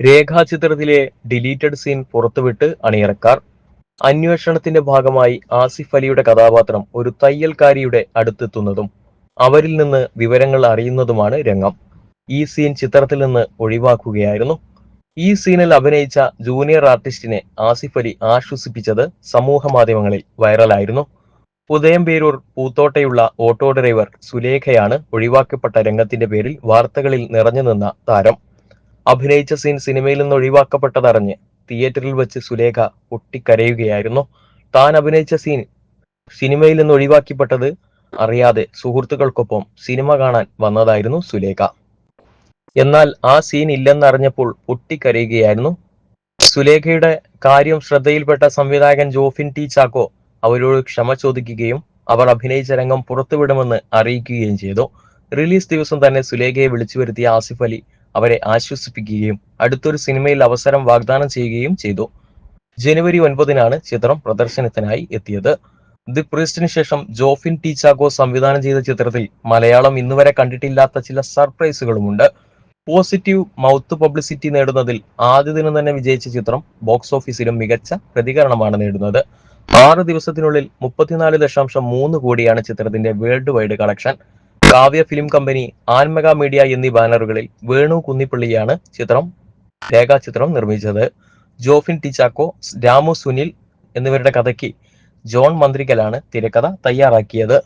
രേഖാചിത്രത്തിലെ deleted scene പുറത്തുവിട്ട് അണിയറക്കാർ. അന്വേഷണത്തിന്റെ ഭാഗമായി ആസിഫ് അലിയുടെ കഥാപാത്രം ഒരു തയ്യൽക്കാരിയുടെ അടുത്തെത്തുന്നതും അവരിൽ നിന്ന് വിവരങ്ങൾ അറിയുന്നതുമാണ് രംഗം. ഈ സീൻ ചിത്രത്തിൽ നിന്ന് ഒഴിവാക്കുകയായിരുന്നു. ഈ സീനിൽ അഭിനയിച്ച ജൂനിയർ ആർട്ടിസ്റ്റിനെ ആസിഫ് അലി ആശ്വസിപ്പിച്ചത് സമൂഹ മാധ്യമങ്ങളിൽ വൈറലായിരുന്നു. ഉദയംപേരൂർ പൂത്തോട്ടയുള്ള ഓട്ടോ ഡ്രൈവർ സുലേഖയാണ് ഒഴിവാക്കപ്പെട്ട രംഗത്തിന്റെ പേരിൽ വാർത്തകളിൽ നിറഞ്ഞു നിന്ന താരം. അഭിനയിച്ച സീൻ സിനിമയിൽ നിന്ന് ഒഴിവാക്കപ്പെട്ടതറിഞ്ഞ് തിയേറ്ററിൽ വെച്ച് സുലേഖ പൊട്ടിക്കരയുകയായിരുന്നു. താൻ അഭിനയിച്ച സീൻ സിനിമയിൽ നിന്ന് ഒഴിവാക്കിപ്പെട്ടത് അറിയാതെ സുഹൃത്തുക്കൾക്കൊപ്പം സിനിമ കാണാൻ വന്നതായിരുന്നു സുലേഖ. എന്നാൽ ആ സീൻ ഇല്ലെന്നറിഞ്ഞപ്പോൾ പൊട്ടിക്കരയുകയായിരുന്നു. സുലേഖയുടെ കാര്യം ശ്രദ്ധയിൽപ്പെട്ട സംവിധായകൻ ജോഫിൻ ടി ചാക്കോ അവരോട് ക്ഷമ ചോദിക്കുകയും അവർ അഭിനയിച്ച രംഗം പുറത്തുവിടുമെന്ന് അറിയിക്കുകയും ചെയ്തു. റിലീസ് ദിവസം തന്നെ സുലേഖയെ വിളിച്ചു വരുത്തിയ ആസിഫ് അലി അവരെ ആശ്വസിപ്പിക്കുകയും അടുത്തൊരു സിനിമയിൽ അവസരം വാഗ്ദാനം ചെയ്യുകയും ചെയ്തു. ജനുവരി ഒൻപതിനാണ് ചിത്രം പ്രദർശനത്തിനായി എത്തിയത്. ദി പ്രീസ്റ്റിന് ശേഷം ജോഫിൻ ടി സംവിധാനം ചെയ്ത ചിത്രത്തിൽ മലയാളം ഇന്നുവരെ കണ്ടിട്ടില്ലാത്ത ചില സർപ്രൈസുകളുമുണ്ട്. പോസിറ്റീവ് മൗത്ത് പബ്ലിസിറ്റി നേടുന്നതിൽ ആദ്യ ദിനം തന്നെ വിജയിച്ച ചിത്രം ബോക്സ് ഓഫീസിലും മികച്ച പ്രതികരണമാണ് നേടുന്നത്. ആറ് ദിവസത്തിനുള്ളിൽ മുപ്പത്തിനാല് ദശാംശം മൂന്ന് കോടിയാണ് ചിത്രത്തിന്റെ world wide collection. Kavya film company ആൻമക media എന്നീ ബാനറുകളിൽ വേണു കുന്നിപ്പള്ളിയാണ് ചിത്രം രേഖാചിത്രം നിർമ്മിച്ചത്. ജോഫിൻ ടിച്ചാക്കോ രാമു സുനിൽ എന്നിവരുടെ കഥയ്ക്ക് ജോൺ മന്ത്രികലാണ് തിരക്കഥ തയ്യാറാക്കിയത്.